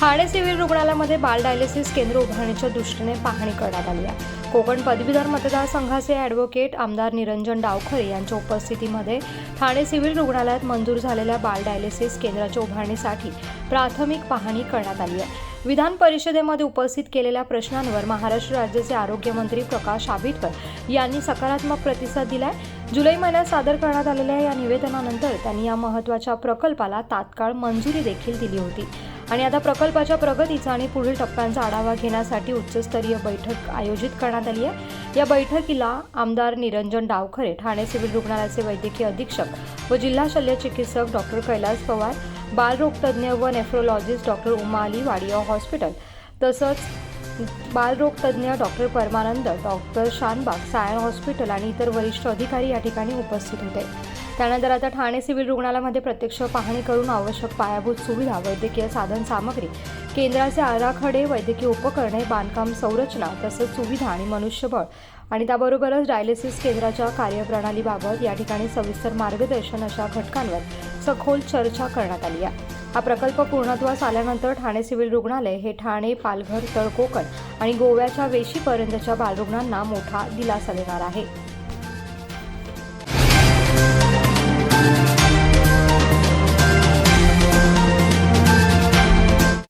Thane civil रुग्णालयामध्ये बाल dialysis केंद्र उभारण्याच्या दृष्टीने पाहणी करण्यात आली आहे. कोकण पदवीधर मतदारसंघाचे ॲडव्होकेट आमदार निरंजन डावखरे यांच्या उपस्थितीमध्ये ठाणे सिव्हिल रुग्णालयात मंजूर झालेल्या बाल डायलिसिस केंद्राच्या उभारणीसाठी प्राथमिक पाहणी करण्यात आली आहे. विधान परिषदेमध्ये उपस्थित केलेल्या प्रश्नांवर महाराष्ट्र राज्याचे आरोग्यमंत्री प्रकाश आंबेडकर यांनी सकारात्मक प्रतिसाद दिलाय. जुलै महिन्यात सादर करण्यात आलेल्या या निवेदनानंतर त्यांनी या महत्त्वाच्या प्रकल्पाला तात्काळ मंजुरी देखील दिली होती. आणि आता प्रकल्पाच्या प्रगतीचा आणि पुढील टप्प्यांचा आढावा घेण्यासाठी उच्चस्तरीय बैठक आयोजित करण्यात आली आहे. या बैठकीला आमदार निरंजन डावखरे ठाणे सिव्हिल रुग्णालयाचे वैद्यकीय अधीक्षक व जिल्हा शल्य चिकित्सक डॉक्टर कैलास पवार बालरोगतज्ञ व nephrologist doctor Uma Ali Wadia hospital तसंच बालरोगतज्ञ doctor Paramanand doctor Shanbhag Sion hospital आणि इतर वरिष्ठ अधिकारी या ठिकाणी उपस्थित होते. त्यानंतर आता ठाणे सिव्हिल रुग्णालयामध्ये प्रत्यक्ष पाहणी करून आवश्यक पायाभूत सुविधा वैद्यकीय साधन सामग्री केंद्राचे आराखडे वैद्यकीय उपकरणे बांधकाम संरचना तसंच सुविधा आणि मनुष्यबळ आणि त्याबरोबरच डायलिसिस केंद्राच्या कार्यप्रणालीबाबत या ठिकाणी सविस्तर मार्गदर्शन अशा घटकांवर सखोल चर्चा करण्यात आली आहे. हा प्रकल्प पूर्णत्वास आल्यानंतर ठाणे सिव्हिल रुग्णालय हे ठाणे पालघर तळकोकण आणि गोव्याच्या वेशीपर्यंतच्या बालरुग्णांना मोठा दिलासा देणार आहे.